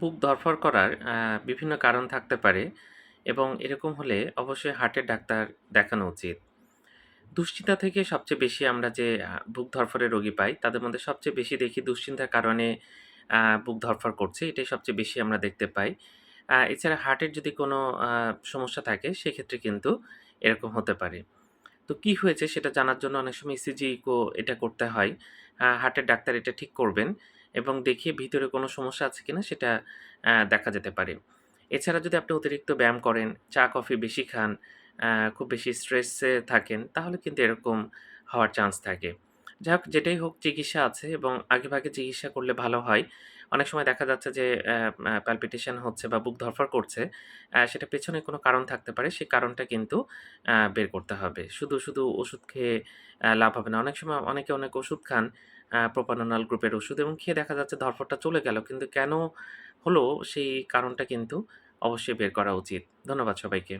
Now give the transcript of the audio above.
বুক ধরফর করার বিভিন্ন কারণ থাকতে পারে এবং এরকম হলে অবশ্যই হার্টের ডাক্তার দেখানো উচিত। দুশ্চিন্তা থেকে সবচেয়ে বেশি আমরা যে বুক ধড়ফড়ের রোগী পাই, তাদের মধ্যে সবচেয়ে বেশি দেখি দুশ্চিন্তার কারণে বুক ধরফর করছে, এটাই সবচেয়ে বেশি আমরা দেখতে পাই। এছাড়া হার্টের যদি কোনো সমস্যা থাকে, সেক্ষেত্রে কিন্তু এরকম হতে পারে। তো কি হয়েছে সেটা জানার জন্য অনেক সময় ইসিজি, ইকো এটা করতে হয়। হার্টের ডাক্তার এটা ঠিক করবেন এবং দেখিয়ে ভিতরে কোনো সমস্যা আছে কিনা সেটা দেখা যেতে পারে। এছাড়া যদি আপনি অতিরিক্ত ব্যায়াম করেন, চা, কফি বেশি খান, খুব বেশি স্ট্রেসে থাকেন, তাহলে কিন্তু এরকম হওয়ার চান্স থাকে। যাই হোক, যেটাই হোক চিকিৎসা আছে এবং আগেভাগে চিকিৎসা করলে ভালো হয়। অনেক সময় দেখা যাচ্ছে যে palpitation হচ্ছে বা বুক ধড়ফড় করছে, সেটা পেছনে কোনো কারণ থাকতে পারে। সেই কারণটা কিন্তু বের করতে হবে। শুধু, শুধু ওষুধ খেয়ে লাভ হবে না। অনেক সময় অনেকে অনেক ওষুধ খান, propranolol গ্রুপের ওষুধ এবং খেয়ে দেখা যাচ্ছে ধড়ফড়টা চলে গেল। কিন্তু কেন হলো সেই কারণটা কিন্তু অবশ্যই বের করা উচিত। ধন্যবাদ সবাইকে।